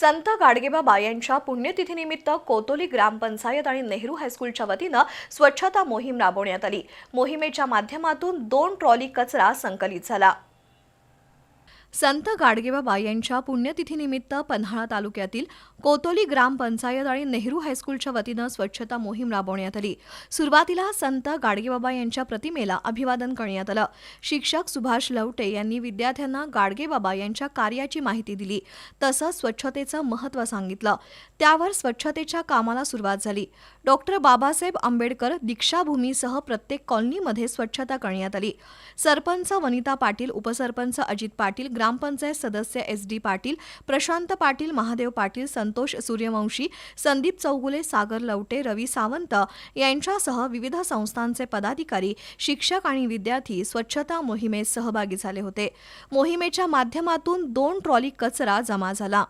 संत गाडगेबाबा यांच्या पुण्यतिथीनिमित्त कोतोली ग्रामपंचायत आणि नेहरू हायस्कूलच्या वतीनं स्वच्छता मोहीम राबवण्यात आली. मोहिमेच्या माध्यमातून दोन ट्रॉली कचरा संकलित झाला. संत गाडगेबाबा यांच्या पुण्यतिथीनिमित्त पन्हाळा तालुक्यातील कोतोली ग्रामपंचायत आणि नेहरू हायस्कूलच्या वतीनं स्वच्छता मोहीम राबवण्यात आली. सुरुवातीला संत गाडगेबाबा यांच्या प्रतिमेला अभिवादन करण्यात आलं. शिक्षक सुभाष लवटे यांनी विद्यार्थ्यांना गाडगेबाबा यांच्या कार्याची माहिती दिली. तसंच स्वच्छतेचं महत्त्व सांगितलं. त्यावर स्वच्छतेच्या कामाला सुरुवात झाली. डॉक्टर बाबासाहेब आंबेडकर दीक्षाभूमीसह प्रत्येक कॉलनीमध्ये स्वच्छता करण्यात आली. सरपंच वनिता पाटील उपसरपंच अजित पाटील ग्रामपंचायत सदस्य एस डी पाटील प्रशांत पाटील महादेव पाटील संतोष सूर्यवंशी संदीप चौगुले सागर लवटे रवी सावंत यांच्यासह विविध संस्थांचे पदाधिकारी शिक्षक आणि विद्यार्थी स्वच्छता मोहिमेत सहभागी झाले होते. मोहिमेच्या माध्यमातून दोन ट्रॉली कचरा जमा झाला.